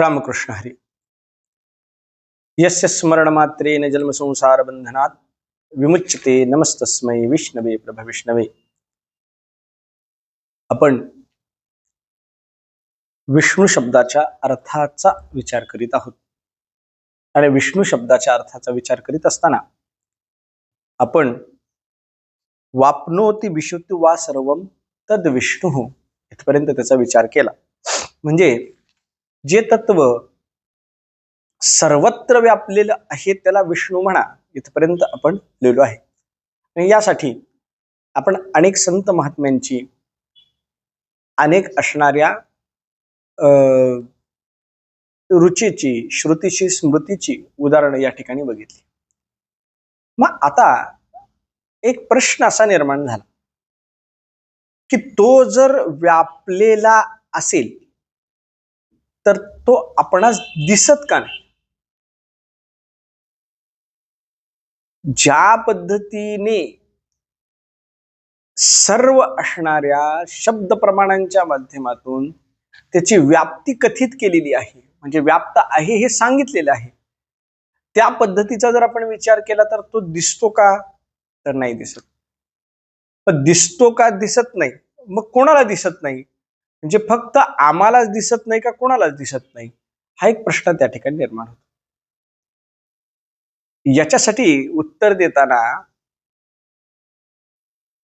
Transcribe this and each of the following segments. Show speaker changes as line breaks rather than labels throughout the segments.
रामकृष्ण हरी। यस्य स्मरणमात्रेण जन्मसंसार बंधनात विमुच्यते नमस्तस्मै विष्णवे प्रभविष्णवे आपण विष्णू शब्दाच्या अर्थाचा विचार करीत आहोत आणि विष्णू शब्दाच्या अर्थाचा विचार करीत असताना आपण वापनोती विशुद्ध वा सर्व तद विष्णू इथपर्यंत त्याचा विचार केला. म्हणजे जे तत्व सर्वत्र व्यापलेलं आहे त्याला विष्णू म्हणा इथपर्यंत आपण लिहिलो आहे. आणि यासाठी आपण अनेक संत महात्म्यांची अनेक असणाऱ्या अं, रुचीची श्रुतीची स्मृतीची उदाहरणं या ठिकाणी बघितली. मग आता एक प्रश्न असा निर्माण झाला की तो जर व्यापलेला असेल तर तो आपणास दिसत का नाही? ज्या पद्धतीने सर्व असणाऱ्या शब्द प्रमाणांच्या माध्यमातून त्याची व्याप्ती कथित केलेली आहे म्हणजे व्याप्त आहे हे सांगितलेलं आहे त्या पद्धतीचा जर आपण विचार केला तर तो दिसतो का? तर नाही दिसत. पण दिसतो का दिसत नाही. मग कोणाला दिसत नाही? म्हणजे फक्त आम्हालाच दिसत नाही का कोणालाच दिसत नाही? हा एक प्रश्न त्या ठिकाणी निर्माण होतो. याच्यासाठी उत्तर देताना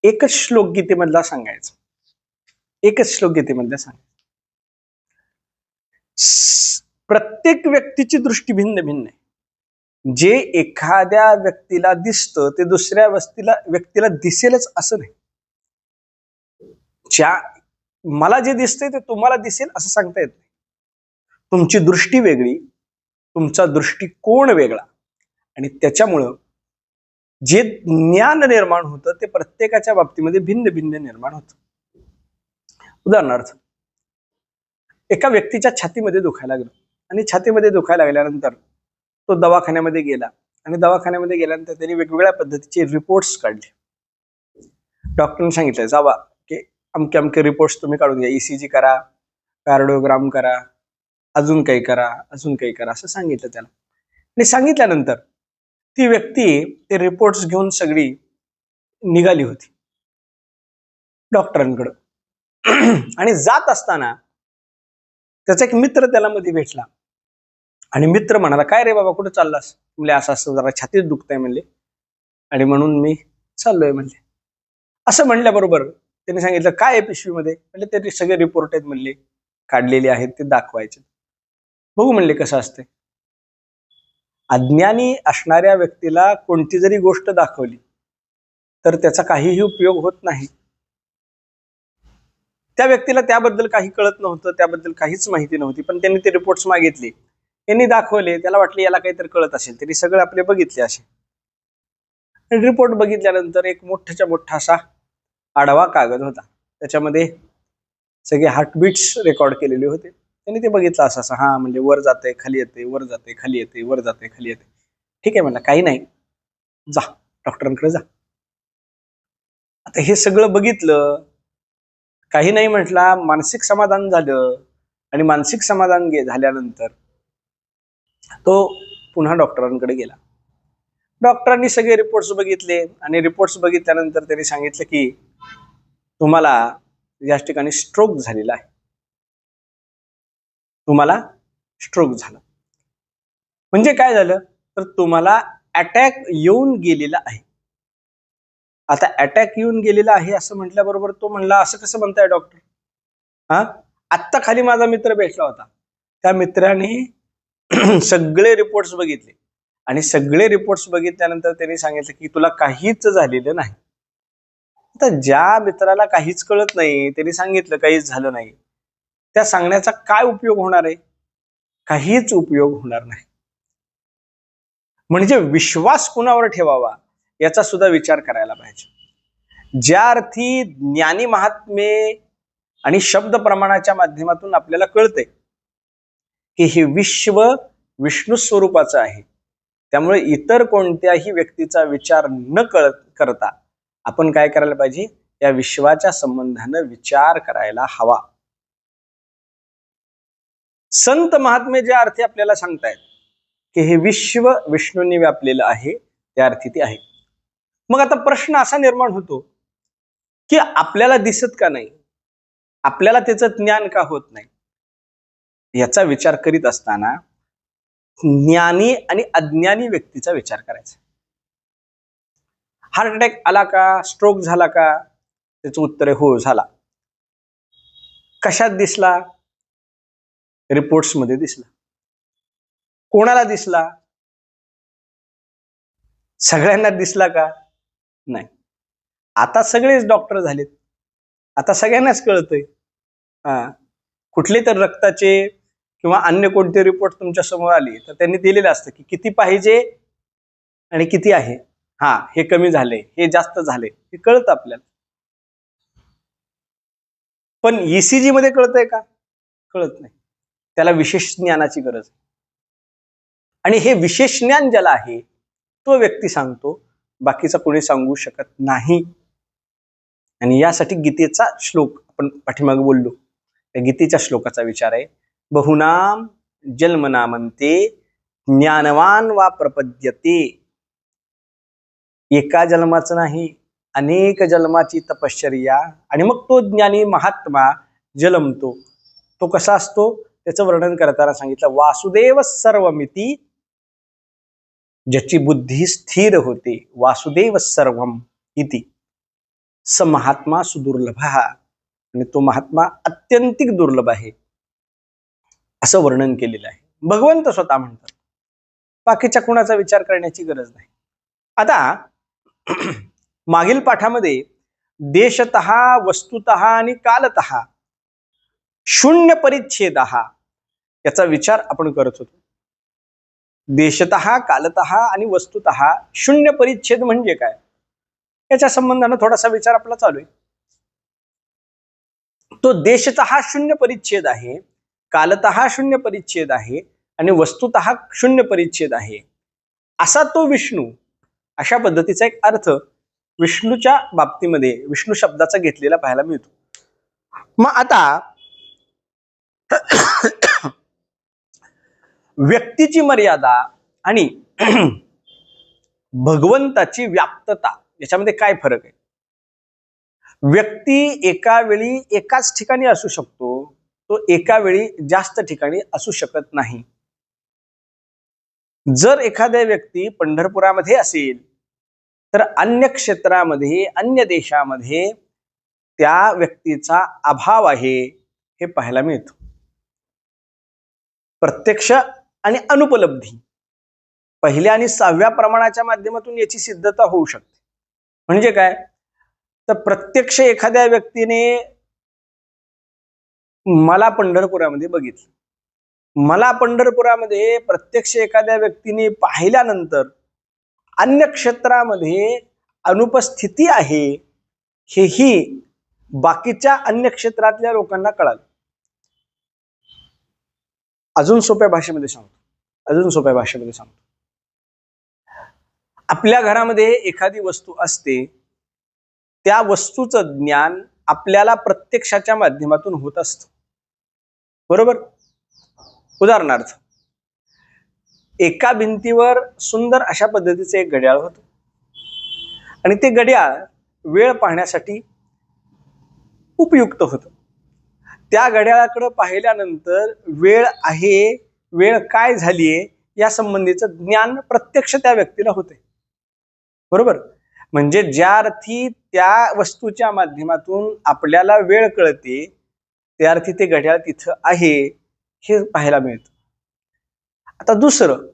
एकच श्लोक गीतेमधला सांगायचं. एकच श्लोक गीतेमधला सांगायचं प्रत्येक व्यक्तीची दृष्टी भिन्न भिन्न आहे. जे एखाद्या व्यक्तीला दिसतं ते दुसऱ्या व्यक्तीला व्यक्तीला दिसेलच असं नाही. ज्या मला जे दिसतंय ते तुम्हाला दिसेल असं सांगता येत नाही. तुमची दृष्टी वेगळी तुमचा दृष्टिकोन वेगळा आणि त्याच्यामुळं जे ज्ञान निर्माण होतं ते प्रत्येकाच्या बाबतीमध्ये भिन्न भिन्न निर्माण होतं. उदाहरणार्थ एका व्यक्तीच्या छातीमध्ये दुखायला लागलं आणि छातीमध्ये दुखायला लागल्यानंतर तो दवाखान्यामध्ये गेला आणि दवाखान्यामध्ये गेल्यानंतर त्यांनी वेगवेगळ्या पद्धतीचे रिपोर्ट्स काढले. डॉक्टरने सांगितलं जावा अमके अमके रिपोर्ट्स तुम्ही काढून घ्या. ईसीजी करा कार्डिओग्राम करा अजून काही करा अजून काही करा असं सांगितलं त्याला आणि सांगितल्यानंतर ती व्यक्ती ते रिपोर्ट्स घेऊन सगळी निघाली होती. डॉक्टरांकडं आणि जात असताना त्याचा एक मित्र त्याला मध्ये भेटला. आणि मित्र म्हणाला काय रे बाबा कुठं चाललास? म्हणजे असं असं जरा छातीत दुखतंय म्हणले. आणि म्हणून मी चाललोय म्हणले. असं म्हणल्याबरोबर त्यांनी सांगितलं काय आहे पिशवीमध्ये? म्हणजे ते सगळे रिपोर्ट आहेत म्हणले काढलेले आहेत ते दाखवायचे. बघू म्हणले कसं असते अज्ञानी असणाऱ्या व्यक्तीला कोणती जरी गोष्ट दाखवली तर त्याचा काहीही उपयोग होत नाही. त्या व्यक्तीला त्याबद्दल काही कळत नव्हतं त्याबद्दल काहीच माहिती नव्हती पण त्यांनी ते रिपोर्ट्स मागितले. त्यांनी दाखवले त्याला वाटले याला काहीतरी कळत असेल त्यांनी सगळे आपले बघितले असे. रिपोर्ट बघितल्यानंतर एक मोठ्याच्या मोठा असा आडवा कागद होता. त्याच्यामध्ये सगळे हार्टबीट्स रेकॉर्ड केलेले होते. त्यांनी ते बघितलं असं असं. हा म्हणजे वर जाते खाली येते वर जाते खाली येते वर जाते खाली येते. ठीक आहे म्हणलं काही नाही. जा डॉक्टरांकडे जा. आता हे सगळं बघितलं काही नाही म्हटला मानसिक समाधान झालं. आणि मानसिक समाधान झाल्यानंतर तो पुन्हा डॉक्टरांकडे गेला. डॉक्टरांनी सगळे रिपोर्ट्स बघितले आणि रिपोर्ट्स बघितल्यानंतर त्यांनी सांगितलं की तुम्हाला या ठिकाणी स्ट्रोक झालेला आहे. तुम्हाला स्ट्रोक झाला. म्हणजे काय झालं? तर तुम्हाला अटॅक येऊन गेलेला आहे. आता अटॅक येऊन गेलेला आहे असं म्हटल्याबरोबर तो म्हणला असं कसं म्हणताय डॉक्टर हा? आत्ता खाली माझा मित्र भेटला होता. त्या मित्राने सगळे रिपोर्ट्स बघितले. आणि सगळे रिपोर्ट्स बघितल्यानंतर त्यांनी सांगितलं की तुला काहीच झालेलं नाही. आता ज्या मित्राला काहीच कळत नाही त्यांनी सांगितलं काहीच झालं नाही. त्या सांगण्याचा काय उपयोग होणार आहे? काहीच उपयोग होणार नाही. म्हणजे विश्वास कुणावर ठेवावा याचा सुद्धा विचार करायला पाहिजे. ज्या अर्थी ज्ञानी महात्मे आणि शब्द प्रमाणाच्या माध्यमातून आपल्याला कळते की हे विश्व विष्णू स्वरूपाचं आहे. त्यामुळे इतर कोणत्याही व्यक्तीचा विचार न कळत करता आपण काय करायला पाहिजे? या विश्वाच्या संबंधानं विचार करायला हवा. संत महात्मे ज्या अर्थी आपल्याला सांगतायत की हे विश्व विष्णूंनी व्यापलेलं आहे त्या अर्थी ते आहे. मग आता प्रश्न असा निर्माण होतो की आपल्याला दिसत का नाही? आपल्याला त्याचं ज्ञान का होत नाही? याचा विचार करीत असताना ज्ञानी आणि अज्ञानी व्यक्तीचा विचार करायचा. हार्ट अटॅक आला का? स्ट्रोक झाला का? त्याचं उत्तर हो झाला. कशात दिसला? रिपोर्ट्समध्ये दिसला. कोणाला दिसला? सगळ्यांना दिसला का? नाही. आता सगळेच डॉक्टर झालेत. आता सगळ्यांनाच कळतंय. हा. कुठले तर रक्ताचे किंवा अन्य कोणते रिपोर्ट तुमच्यासमोर आले तर त्यांनी दिलेलं असतं की किती पाहिजे आणि किती आहे. हा हे कमी झाले हे जास्त झाले हे कळतं आपल्याला. पण ईसीजी मध्ये कळतंय का? कळत नाही. त्याला विशेष ज्ञानाची गरज आहे. आणि हे विशेष ज्ञान ज्याला आहे तो व्यक्ती सांगतो बाकीचा कोणी सांगू शकत नाही. आणि यासाठी गीतेचा श्लोक आपण पाठीमागे बोललो. त्या गीतेच्या श्लोकाचा विचार आहे. बहुनाम जन्मनामंते ज्ञानवान वा प्रपद्यते. एका जन्माचं नाही अनेक जन्माची तपश्चर्या आणि मग तो ज्ञानी महात्मा जन्मतो. तो कसा असतो? त्याचं वर्णन करताना सांगितलं वासुदेव सर्वमिती ज्याची बुद्धी स्थिर होते वासुदेव सर्वम इति. स महात्मा सुदुर्लभ आणि तो महात्मा अत्यंतिक दुर्लभ आहे. असं वर्णन केलेलं आहे. भगवंत स्वतः म्हणतात. बाकीच्या कुणाचा विचार करण्याची गरज नाही. आता मागील पाठामध्ये देशत वस्तुत आणि कालत शून्य परिच्छेद याचा विचार आपण करत होतो. देशत कालत आणि वस्तुत शून्य परिच्छेद म्हणजे काय? याच्या संबंधानं थोडासा विचार आपला चालू आहे. तो देशत शून्य परिच्छेद आहे. कालत शून्य परिच्छेद आहे आणि वस्तुत शून्य परिच्छेद आहे. असा तो विष्णू अशा पद्धतीचा एक अर्थ विष्णूच्या बाबतीमध्ये विष्णू शब्दाचा घेतलेला पाहायला मिळतो. मग आता व्यक्तीची मर्यादा आणि भगवंताची व्याप्तता याच्यामध्ये काय फरक आहे? व्यक्ती एका वेळी एकाच ठिकाणी असू शकतो तो एका वेळी जास्त ठिकाणी असू शकत नाही. जर एखाद्या व्यक्ती पंढरपुरामध्ये असेल तर अन्य क्षेत्रामध्ये अन्य देशामध्ये त्या व्यक्तीचा अभाव आहे हे पाहायला मिळतं. प्रत्यक्ष आणि अनुपलब्धी. पहिल्या आणि सहाव्या प्रमाणाच्या माध्यमातून याची सिद्धता होऊ शकते. म्हणजे काय? तर प्रत्यक्ष एखाद्या व्यक्तीने मला पंढरपुरामध्ये बघितलं. मला पंढरपुरामध्ये प्रत्यक्ष एखाद्या व्यक्तीने पाहिल्यानंतर अन्य क्षेत्रामध्ये अनुपस्थिती आहे हेही बाकीच्या अन्य क्षेत्रातल्या लोकांना कळालं. अजून सोप्या भाषेमध्ये सांगतो. अजून सोप्या भाषेमध्ये सांगतो. आपल्या घरामध्ये एखादी वस्तू असते त्या वस्तूचं ज्ञान आपल्याला प्रत्यक्षाच्या माध्यमातून होत असतं. बरोबर? उदाहरणार्थ एका भिंतीवर सुंदर अशा पद्धतीचे एक घड्याळ होत. आणि ते घड्याळ वेळ पाहण्यासाठी उपयुक्त होतं. त्या घड्याळाकडे पाहिल्यानंतर वेळ आहे वेळ काय झालीये या संबंधीचं ज्ञान प्रत्यक्ष त्या व्यक्तीला होते बरोबर? म्हणजे ज्या अर्थी त्या वस्तूच्या माध्यमातून आपल्याला वेळ कळते त्या अर्थी ते घड्याळ तिथं आहे हे पाहायला मिळतं. आता दुसरं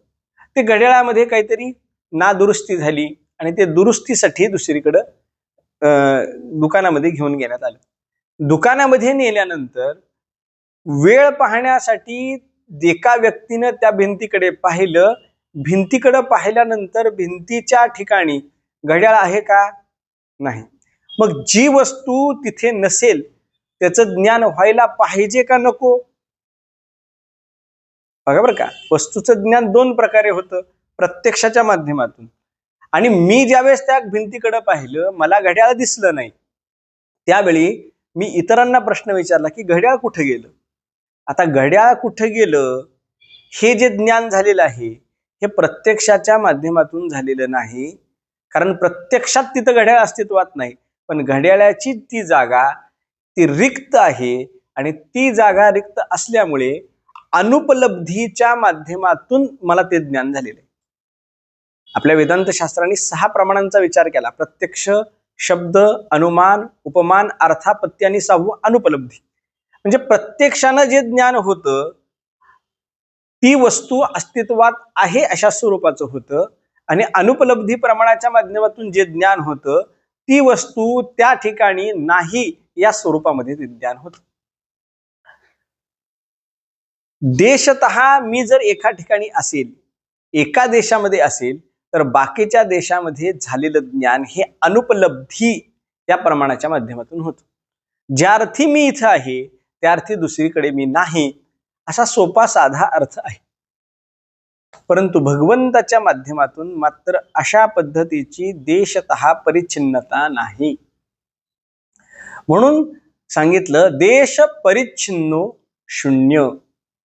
ते घड्याळामध्ये काहीतरी नादुरुस्ती झाली आणि ते दुरुस्तीसाठी दुसरीकडं दुकानामध्ये घेऊन घेण्यात आलं. दुकानामध्ये नेल्यानंतर वेळ पाहण्यासाठी एका व्यक्तीनं त्या भिंतीकडे पाहिलं. भिंतीकडं पाहिल्यानंतर भिंतीच्या ठिकाणी घड्याळ आहे का? नाही. मग जी वस्तू तिथे नसेल त्याचं ज्ञान व्हायला पाहिजे का नको? बघा बरं का वस्तूचं ज्ञान दोन प्रकारे होतं प्रत्यक्षाच्या माध्यमातून. आणि मी ज्यावेळेस त्या भिंतीकडे पाहिलं मला घड्याळ दिसलं नाही. त्यावेळी मी इतरांना प्रश्न विचारला की घड्याळ कुठे गेलं? आता घड्याळ कुठे गेलं? हे जे ज्ञान झालेलं आहे हे प्रत्यक्षाच्या माध्यमातून झालेलं नाही. कारण प्रत्यक्षात तिथं घड्याळ अस्तित्वात नाही. पण घड्याळाची ती जागा ती रिक्त आहे आणि ती जागा रिक्त असल्यामुळे अनुपलब्धीच्या माध्यमातून मला ते ज्ञान झालेलं आहे. आपल्या वेदांत शास्त्रांनी सहा प्रमाणांचा विचार केला. प्रत्यक्ष शब्द अनुमान उपमान अर्थापत्ती आणि सहावं अनुपलब्धी. म्हणजे प्रत्यक्षानं जे ज्ञान होतं ती वस्तू अस्तित्वात आहे अशा स्वरूपाचं होतं आणि अनुपलब्धी प्रमाणाच्या माध्यमातून जे ज्ञान होतं ती वस्तू त्या ठिकाणी नाही या स्वरूपामध्ये ते ज्ञान होत. देशत मी जर एका ठिकाणी असेल एका देशामध्ये असेल तर बाकीच्या देशामध्ये झालेलं ज्ञान हे अनुपलब्धी या प्रमाणाच्या माध्यमातून होतं. ज्या अर्थी मी इथं आहे त्या अर्थी दुसरीकडे मी नाही असा सोपा साधा अर्थ आहे. परंतु भगवंताच्या माध्यमातून मात्र अशा पद्धतीची देशत परिच्छिन्नता नाही. म्हणून सांगितलं देश परिच्छिन्नो शून्य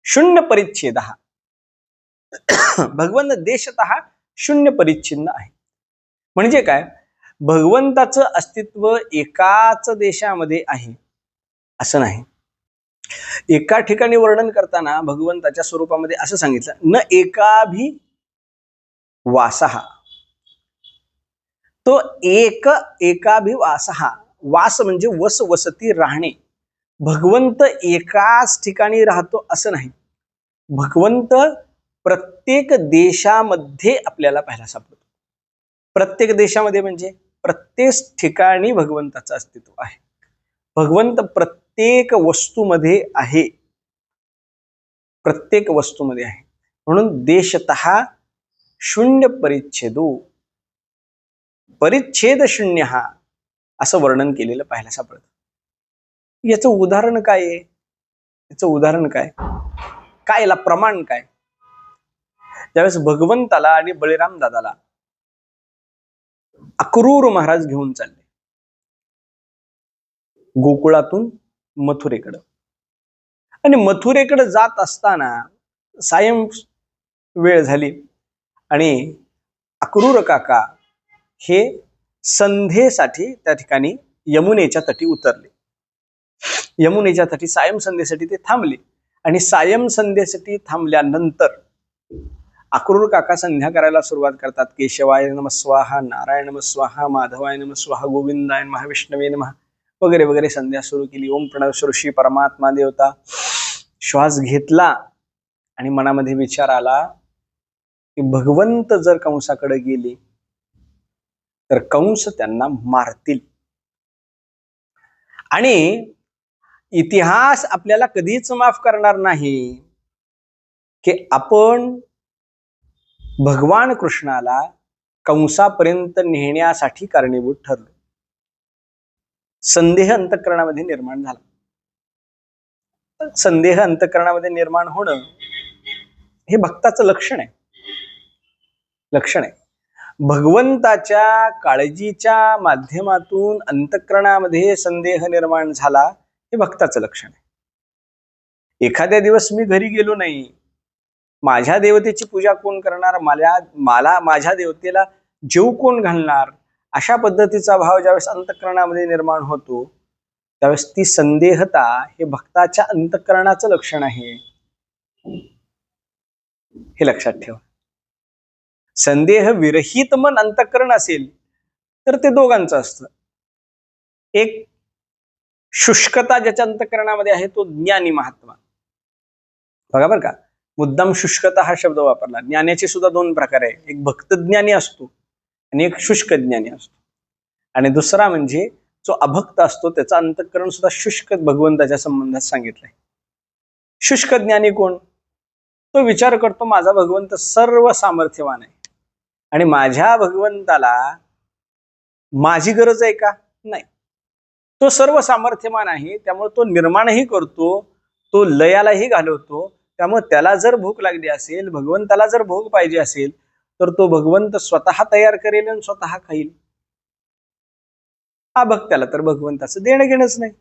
शून्य परिच्छेद. हा भगवंत देशत शून्य परिच्छिन्न आहे. म्हणजे काय? भगवंताचं अस्तित्व एकाच देशामध्ये आहे. असं नाही. एका ठिकाणी वर्णन करताना भगवंताच्या स्वरूपामध्ये असं सांगितलं न एकाभि वासहा तो एक एकाभिवासहा वास म्हणजे वस वसती राहणे. भगवंत एकाच ठिकाणी राहतो असं नाही. भगवंत प्रत्येक देशामध्ये आपल्याला पाहायला सापडतो. प्रत्येक देशामध्ये म्हणजे प्रत्येक ठिकाणी भगवंताचं अस्तित्व आहे. भगवंत प्रत्येक वस्तूमध्ये आहे. प्रत्येक वस्तूमध्ये आहे. म्हणून देशत शून्य परिच्छेदो. परिच्छेद शून्य हा असं वर्णन केलेलं पाहायला सापडत याचं उदाहरण काय आहे? याचं उदाहरण काय? काय याला प्रमाण काय? ज्यावेळेस भगवंताला आणि बळीराम दादाला अक्रूर महाराज घेऊन चालले गोकुळातून मथुरेकडं. आणि मथुरेकडे जात असताना सायं वेळ झाली आणि अक्रूर काका हे संध्येसाठी त्या ठिकाणी यमुनेच्या तटी उतरले. यमुनेच्या तटी सायम संध्येसाठी ते थांबले. आणि सायम संध्येसाठी थांबल्यानंतर अक्रूर काका संध्या करायला सुरुवात करतात. केशवाय नम स्वाहा नारायण नम स्वाहा माधवाय नम स्वाहा गोविंदाय महाविष्णवे नम वगैरे वगैरे संध्या सुरू केली. ओम प्रणव ऋषी परमात्मा देवता. श्वास घेतला आणि मनामध्ये विचार आला की भगवंत जर कंसाकडे गेले तर कंस त्यांना मारतील. आणि इतिहास आपल्याला कधीच माफ करणार नाही. की आपण भगवान कृष्णाला कंसापर्यंत नेण्यासाठी कारणीभूत ठरलो. संदेह अंतकरणामध्ये निर्माण झाला. संदेह अंतकरणामध्ये निर्माण होणं हे भक्ताचं लक्षण आहे. लक्षण आहे. भगवंताच्या काळजीच्या माध्यमातून अंतकरणामध्ये संदेह निर्माण झाला हे भक्ताचं लक्षण आहे. एखाद्या दिवस मी घरी गेलो नाही. माझ्या देवतेची पूजा कोण करणार? मला मला माझ्या देवतेला जीव कोण घालणार? अशा पद्धतीचा भाव ज्यावेळेस अंतकरणामध्ये निर्माण होतो त्यावेळेस ती संदेहता हे भक्ताच्या अंतकरणाचं लक्षण आहे. हे लक्षात ठेवा. संदेह विरहित मन अंतकरण असेल तर ते दोघांचं असतं. एक शुष्कता ज्याच्या अंतकरणामध्ये आहे तो ज्ञानी महात्मा. बघा बरं का मुद्दाम शुष्कता हा शब्द वापरला. ज्ञानाचे सुद्धा दोन प्रकार आहे. एक भक्त ज्ञानी असतो आणि एक शुष्क ज्ञानी असतो. आणि दुसरा म्हणजे जो अभक्त असतो त्याचं अंतकरण सुद्धा शुष्क भगवंताच्या संबंधात सांगितलंय. शुष्क ज्ञानी कोण? तो विचार करतो माझा भगवंत सर्व सामर्थ्यवान आहे. आणि माझ्या भगवंताला माझी गरज आहे का? नाही. तो सर्व सामर्थ्यमान आहे त्यामुळे तो निर्माणही करतो तो लयालाही घालवतो. त्यामुळे त्याला जर भूक लागली असेल भगवंताला जर भोग पाहिजे असेल तर तो भगवंत स्वतः तयार करेल आणि स्वतः खाईल. हा भक्ताला तर भगवंताचं देणं घेणंच नाही.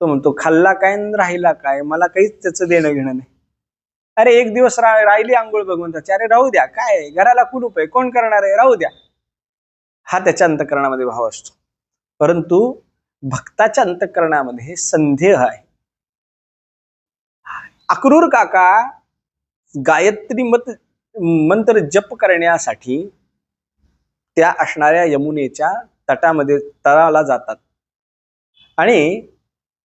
तो म्हणतो खाल्ला काय राहिला काय? मला काहीच त्याचं देणं घेणं नाही. अरे एक दिवस रा, राहिली आंघोळ भगवंताची अरे राहू द्या. काय? घराला कुलूप आहे. कोण करणार आहे? राहू द्या. हा त्याच्या अंतकरणामध्ये भाव असतो. परंतु भक्ताच्या अंतकरणामध्ये संदेह आहे. अक्रूर काका गायत्री मत मंत्र जप करण्यासाठी त्या असणाऱ्या यमुनेच्या तटामध्ये तळाला जातात. आणि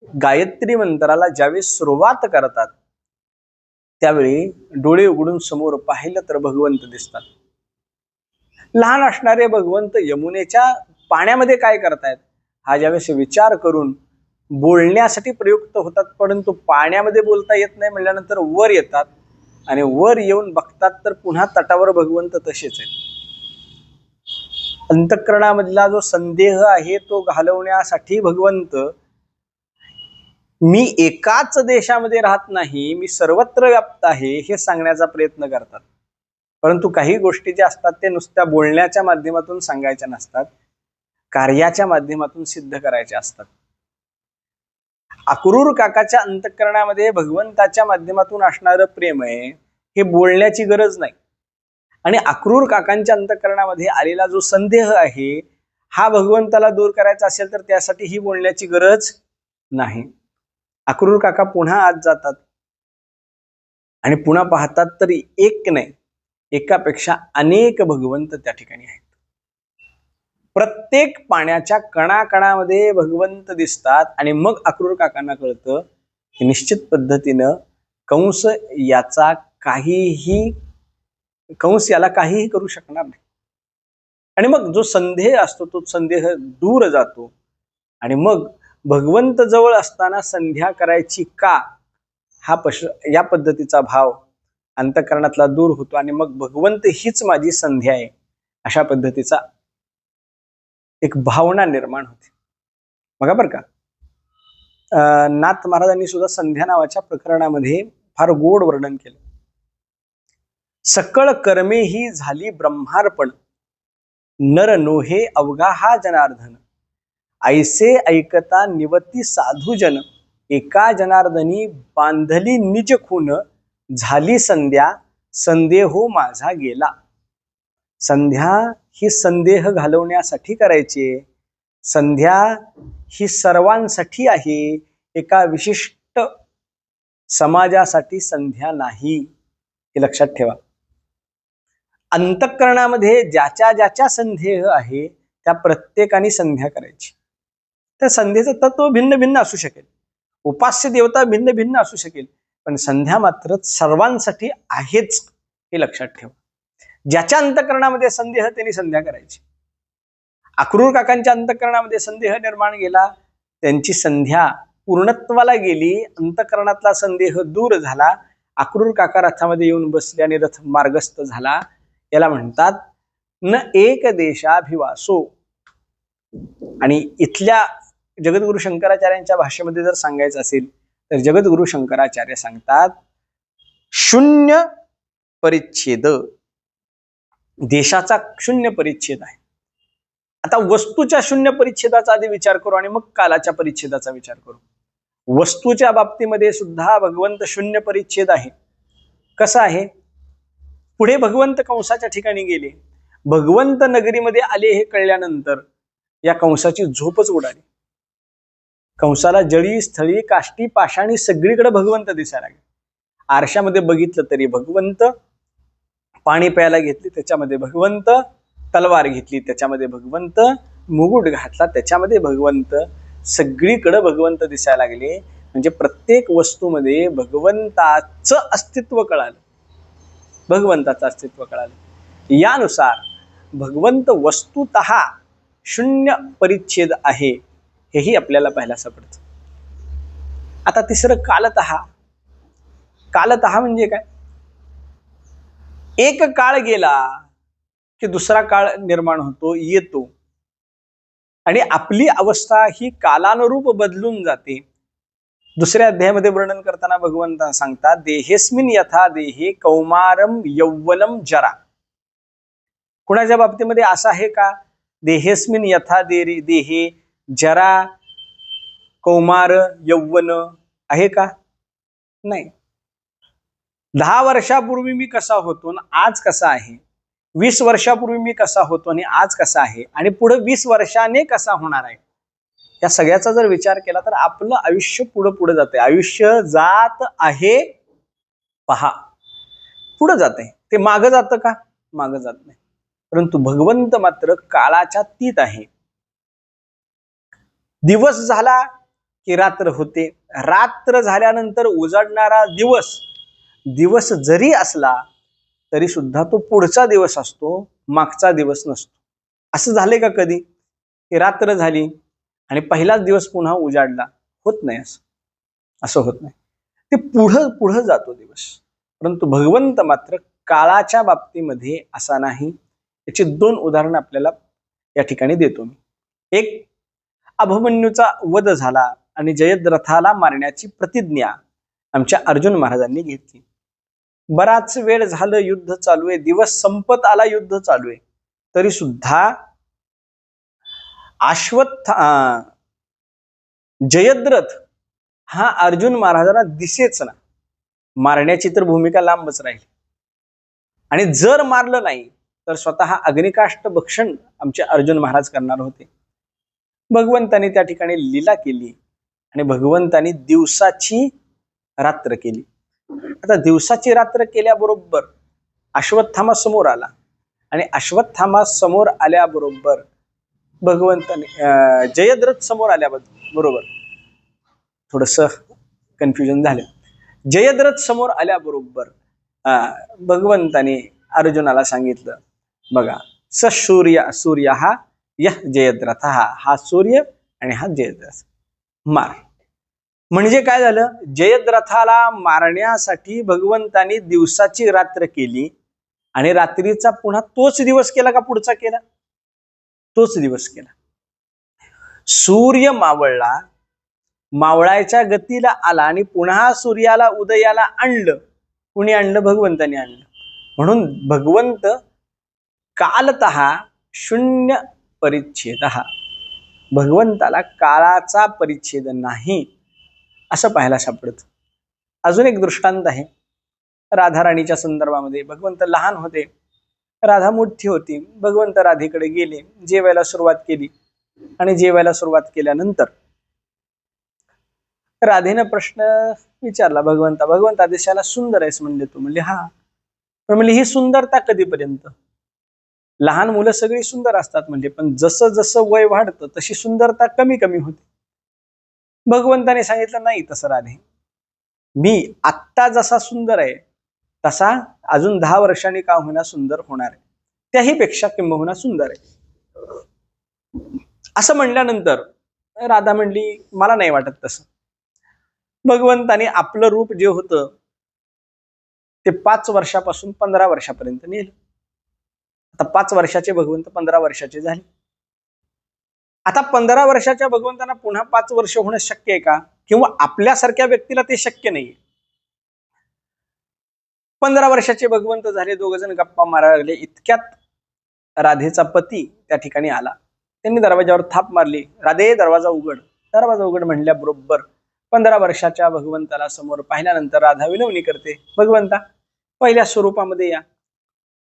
गायत्री मंत्राला ज्यावेळी सुरुवात करतात त्यावेळी डोळे उघडून समोर पाहिलं तर भगवंत दिसतात. लहान असणारे भगवंत यमुनेच्या पाण्यामध्ये काय करतायत? हा ज्यावेळेस विचार करून बोलण्यासाठी प्रयुक्त होतात परंतु पाण्यामध्ये बोलता येत नाही म्हणल्यानंतर वर येतात आणि वर येऊन बघतात तर पुन्हा तटावर भगवंत तसेच आहेत. अंतःकरणामधला जो संदेह आहे तो घालवण्यासाठी भगवंत मी एकाच देशामध्ये राहत नाही मी सर्वत्र व्याप्त आहे हे सांगण्याचा प्रयत्न करतात. परंतु काही गोष्टी ज्या असतात ते नुसत्या बोलण्याच्या माध्यमातून सांगायच्या नसतात कार्याच्या माध्यमातून सिद्ध करायच्या असतात. अक्रूर काकाच्या अंतकरणामध्ये भगवंताच्या माध्यमातून असणारं प्रेम आहे हे बोलण्याची गरज नाही. आणि अक्रूर काकांच्या अंतकरणामध्ये आलेला जो संदेह आहे हा भगवंताला दूर करायचा असेल तर त्यासाठी ही बोलण्याची गरज नाही. अक्रूर काका पुन्हा आत जातात. आणि पुन्हा पाहतात तरी एक नाही एकापेक्षा अनेक भगवंत त्या ठिकाणी आहेत. प्रत्येक पाण्याच्या कणाकणामध्ये भगवंत दिसतात आणि मग अक्रूर काकांना कळतं की निश्चित पद्धतीनं कंस याचा काहीही कंस याला काहीही करू शकणार नाही. आणि मग जो संदेह असतो तो संदेह दूर जातो आणि मग भगवंत जवळ असताना संध्या करायची का? हा पश या पद्धतीचा भाव अंतकरणातला दूर होतो आणि मग भगवंत हीच माझी संध्या आहे. अशा पद्धतीचा एक भावना निर्माण होते. बघा बरं का. अं, नाथ महाराजांनी सुद्धा संध्या नावाच्या प्रकरणामध्ये फार गोड वर्णन केलं. सकळ कर्मे ही झाली ब्रह्मार्पण नर नोहे अवगाहा जनार्दन. ऐसे ऐकता निवती साधूजन एका जनार्दनी बांधली निज खून झाली संध्या संदेहो माझा गेला. संध्या ही संदेह घालवण्यासाठी करायची. संध्या ही सर्वांसाठी आहे एका विशिष्ट समाजासाठी संध्या नाही. हे लक्षात ठेवा. अंतःकरणामध्ये ज्याच्या ज्याच्या संदेह आहे त्या प्रत्येकाने संध्या करायची. त्या संध्येचं तत्व भिन्न भिन्न असू शकेल. उपास्य देवता भिन्न भिन्न असू शकेल. पण संध्या मात्र सर्वांसाठी आहेच हे लक्षात ठेवा. ज्याच्या अंतकरणामध्ये संदेह त्यांनी संध्या करायची. अक्रूर काकांच्या अंतकरणामध्ये संदेह निर्माण गेला त्यांची संध्या पूर्णत्वाला गेली अंतकरणातला संदेह दूर झाला अक्रूर काका रथामध्ये येऊन बसले आणि रथ मार्गस्थ झाला. याला म्हणतात न एक देशाभिवासो. आणि इथल्या जगद्गुरु शंकराचार्यांच्या भाषेमध्ये जर सांगायचं असेल तर जगद्गुरु शंकराचार्य सांगतात शून्य परिच्छेद देशाचा शून्य परिच्छेद आहे. आता वस्तूच्या शून्य परिच्छेदाचा आधी विचार करू आणि मग कालाच्या परिच्छेदाचा विचार करू. वस्तूच्या बाबतीमध्ये सुद्धा भगवंत शून्य परिच्छेद आहे. कसं आहे? पुढे भगवंत कंसाच्या ठिकाणी गेले. भगवंत नगरीमध्ये आले हे कळल्यानंतर या कंसाची झोपच उडाली. कंसाला जळी स्थळी काष्टी पाषाणी सगळीकडे भगवंत दिसायला लागले. आरशामध्ये बघितलं तरी भगवंत पाणी प्यायला घेतली त्याच्यामध्ये भगवंत तलवार घेतली त्याच्यामध्ये भगवंत मुगुट घातला त्याच्यामध्ये भगवंत सगळीकडे भगवंत दिसायला लागले. म्हणजे प्रत्येक वस्तूमध्ये भगवंताचं अस्तित्व कळालं. भगवंताचं अस्तित्व कळालं. यानुसार भगवंत वस्तुत शून्य परिच्छेद आहे. हेही आपल्याला पाहायला सापडतं. आता तिसरं कालतहा कालतहा म्हणजे काय? एक काळ गेला की दुसरा काळ निर्माण होतो येतो. आणि आपली अवस्था ही कालानुरूप बदलून जाते. दुसऱ्या अध्यायामध्ये वर्णन करताना भगवंत सांगतात देहेस्मिन यथा देहे कौमारम यौवनम जरा. कुणाच्या बाबतीमध्ये असं आहे का? देहेस्मिन यथा देरी देहे जरा कौमार यौवन आहे का? नाही. दहा वर्षापूर्वी मी कसा होतो आणि आज कसा आहे? वीस वर्षापूर्वी मी कसा होतो आणि आज कसा आहे? आणि पुढे वीस वर्षाने कसा होणार आहे? या सगळ्याचा जर विचार केला तर आपलं आयुष्य पुढं पुढे जाते आयुष्य जात आहे. पहा. पुढं जाते ते मागं जातं का? मागं जात नाही. परंतु भगवंत मात्र काळाच्या तीत आहे. दिवस झाला की रात्र होते. रात्र झाल्यानंतर उजाडणारा दिवस दिवस जरी असला तरी सुद्धा तो पुढचा दिवस असतो मागचा दिवस नसतो. असं झाले का कधी? की रात्र झाली आणि पहिलाच दिवस पुन्हा उजाडला. होत नाही असं. असं होत नाही. ते पुढं पुढं जातो दिवस. परंतु भगवंत मात्र काळाच्या बाबतीमध्ये असा नाही. याची दोन उदाहरणं आपल्याला या ठिकाणी देतो मी. एक अभिमन्यूचा वध झाला आणि जयद्रथाला मारण्याची प्रतिज्ञा आमच्या अर्जुन महाराजांनी घेतली. बराच वेळ झालं युद्ध चालू आहे दिवस संपत आला युद्ध चालू आहे. तरी सुद्धा अश्वत्थ जयद्रथ हा अर्जुन महाराजांना दिसेच ना. मारण्याची तर भूमिका लांबच राहील. आणि जर मारलं नाही तर स्वतः अग्निकाष्ट भक्षण आमचे अर्जुन महाराज करणार होते. भगवंताने त्या ठिकाणी लीला केली आणि भगवंतानी दिवसाची रात्र केली. आता दिवसाची रात्र केल्याबरोबर अश्वत्थामा समोर आला आणि अश्वत्थामा समोर आल्याबरोबर भगवंताने जयद्रथ समोर आल्याबद्दल बरोबर थोडस कन्फ्युजन झालं. जयद्रथ समोर आल्याबरोबर अं, भगवंताने अर्जुनाला सांगितलं बघा स सूर्य सूर्य हा या जयद्रथ हा हा सूर्य आणि हा जयद्रथ. मार. म्हणजे काय झालं? जयद्रथाला मारण्यासाठी भगवंतानी दिवसाची रात्र केली आणि रात्रीचा पुन्हा तोच दिवस केला का पुढचा केला? तोच दिवस केला. सूर्य मावळला मावळायच्या गतीला आला आणि पुन्हा सूर्याला उदयाला आणलं. कुणी आणलं? भगवंताने आणलं. म्हणून भगवंत कालत शून्य परिच्छेद. भगवंताला काळाचा परिच्छेद नाही असं पाहायला सापडत. अजून एक दृष्टांत आहे. राधाराणीच्या संदर्भामध्ये भगवंत लहान होते. राधा मोठी होती. भगवंत राधेकडे गेले. जेवायला सुरुवात केली आणि जेवायला सुरुवात केल्यानंतर राधेनं प्रश्न विचारला भगवंता भगवंता देशाला सुंदर आहेस म्हणले तू. म्हणले हा. पण म्हणले ही सुंदरता कधीपर्यंत? लहान मुलं सगळी सुंदर असतात म्हणजे पण जसं जसं वय वाढतं तशी सुंदरता कमी कमी होते. भगवंताने सांगितलं नाही तसं राधे. मी आत्ता जसा सुंदर आहे तसा अजून दहा वर्षांनी का होणार सुंदर होणार आहे. त्याही पेक्षा किंबहुना सुंदर आहे. असं म्हणल्यानंतर राधा म्हणली मला नाही वाटत तसं. भगवंताने आपलं रूप जे होतं ते पाच वर्षापासून पंधरा वर्षापर्यंत नेलं. आता पाच वर्षाचे भगवंत पंधरा वर्षाचे झाले. आता पंधरा वर्षाच्या भगवंतांना पुन्हा पाच वर्ष होणं शक्य आहे का? किंवा आपल्यासारख्या व्यक्तीला ते शक्य नाहीये? पंधरा वर्षाचे भगवंत झाले दोघ जण गप्पा मारायला लागले. इतक्यात राधेचा पती त्या ठिकाणी आला. त्यांनी दरवाजावर थाप मारली. राधे दरवाजा उघड. दरवाजा उघड म्हणल्याबरोबर पंधरा वर्षाच्या भगवंताला समोर पाहिल्यानंतर राधा विनवणी करते भगवंता पहिल्या स्वरूपामध्ये या.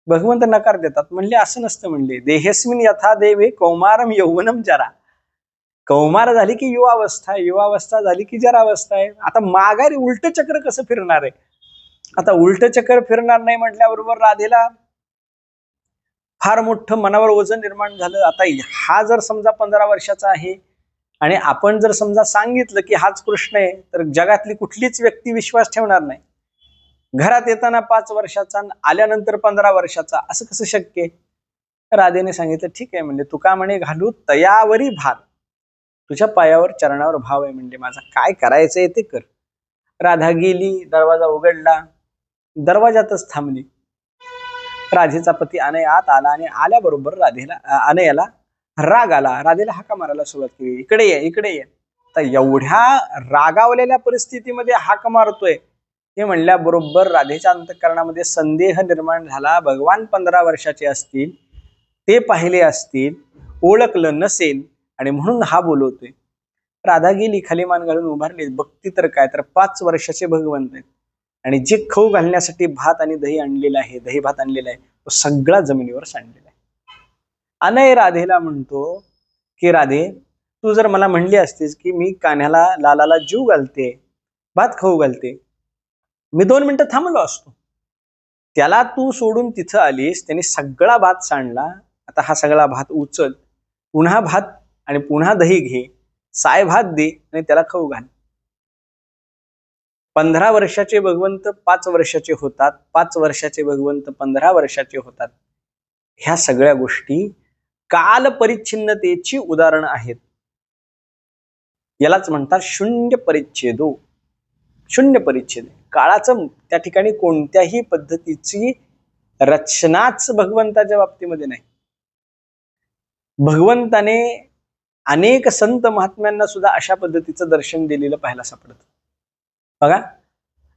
भगवंत नकार देतात. म्हणले असं नसतं म्हणले. देहेस्मिन यथा देवे कौमारम यौवनम जरा. कौमार झाली की युवावस्था आहे. युवावस्था झाली की जरावस्था आहे. आता माघारी उलट चक्र कसं फिरणार आहे? आता उलट चक्र फिरणार नाही म्हटल्याबरोबर राधेला फार मोठं मनावर वजन निर्माण झालं. आता हा जर समजा पंधरा वर्षाचा आहे आणि आपण जर समजा सांगितलं की हाच कृष्ण आहे तर जगातली कुठलीच व्यक्ती विश्वास ठेवणार नाही. घरात येताना पाच वर्षाचा आल्यानंतर पंधरा वर्षाचा असं कसं शक्य राधेने सांगितलं ठीक आहे म्हणजे तुका म्हणे घालू? तयावरी भार. तुझ्या पायावर चरणावर भाव आहे म्हणजे माझा काय करायचंय ते कर. राधा गेली दरवाजा उघडला. दरवाजातच थांबली. राधेचा पती अनय आत आला आणि आल्याबरोबर राधेला अनयाला राग आला. राधेला हाका मारायला सुरुवात केली. इकडे ये इकडे ये. तर एवढ्या रागावलेल्या परिस्थितीमध्ये हाक मारतोय. हे म्हणल्याबरोबर राधेच्या अंतकरणामध्ये संदेह निर्माण झाला. भगवान पंधरा वर्षाचे असतील ते पाहिले असतील ओळखलं नसेल आणि म्हणून हा बोलवतोय. राधा गेली खाली मान घालून उभारली भक्ती तर काय? तर पाच वर्षाचे भगवंत आहेत. आणि जे खाऊ घालण्यासाठी भात आणि दही आणलेला आहे दही भात आणलेला आहे तो सगळा जमिनीवर सांडलेला आहे. अनय राधेला म्हणतो की राधे तू जर मला म्हणली असतीस की मी कान्ह्याला लालाला जीव घालते भात खाऊ घालते मी दोन मिनिटं थांबलो असतो. त्याला तू सोडून तिथं आलीस त्याने सगळा भात सांडला आता हा सगळा भात उचल पुन्हा भात आणि पुन्हा दही घे साय भात दे आणि त्याला खाऊ घाल. पंधरा वर्षाचे भगवंत पाच वर्षाचे होतात पाच वर्षाचे भगवंत पंधरा वर्षाचे होतात. ह्या सगळ्या गोष्टी काल परिच्छिन्नतेची उदाहरण आहेत. यालाच म्हणतात शून्य परिच्छेदो. शून्य परिच्छेद. काळाचं त्या ठिकाणी कोणत्याही पद्धतीची रचनाच भगवंताच्या बाबतीमध्ये नाही. भगवंताने अनेक संत महात्म्यांना सुद्धा अशा पद्धतीचं दर्शन दिलेलं पाहायला सापडत. बघा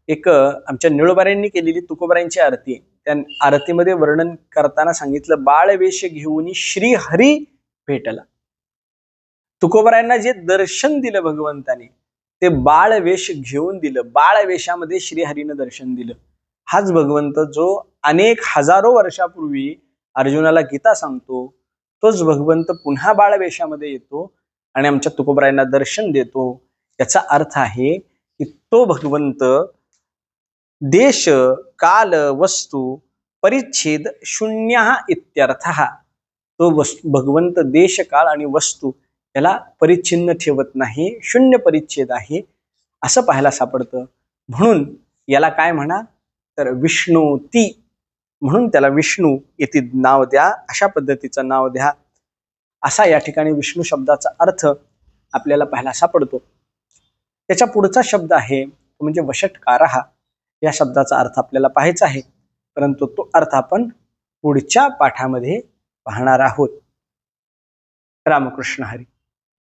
एक आमच्या निळोबाऱ्यांनी केलेली तुकोबाऱ्यांची आरती आहे. त्या आरतीमध्ये वर्णन करताना सांगितलं बाळवेश घेऊन श्री हरी भेटला. तुकोबारायांना जे दर्शन दिलं भगवंताने ते बाळवेश घेऊन दिलं. बाळवेशामध्ये श्रीहरीनं दर्शन दिलं. हाच भगवंत जो अनेक हजारो वर्षापूर्वी अर्जुनाला गीता सांगतो तोच भगवंत पुन्हा बाळवेशामध्ये येतो आणि आमच्या तुकोबरायांना दर्शन देतो. याचा अर्थ आहे की तो भगवंत देश काल वस्तू परिच्छेद शून्य इत्यर्थ. तो भगवंत देश काळ आणि वस्तू याला परिच्छिन्न ठेवत नाही शून्य परिच्छेद आहे असं पाहायला सापडतं. म्हणून याला काय म्हणा? तर विष्णू ती. म्हणून त्याला विष्णू येथे नाव द्या अशा पद्धतीचं नाव द्या. असा या ठिकाणी विष्णू शब्दाचा अर्थ आपल्याला पाहायला सापडतो. त्याच्या पुढचा शब्द आहे तो म्हणजे वशटकार या शब्दाचा अर्थ आपल्याला पाहायचा आहे परंतु तो अर्थ आपण पुढच्या पाठामध्ये पाहणार आहोत. रामकृष्ण हरी.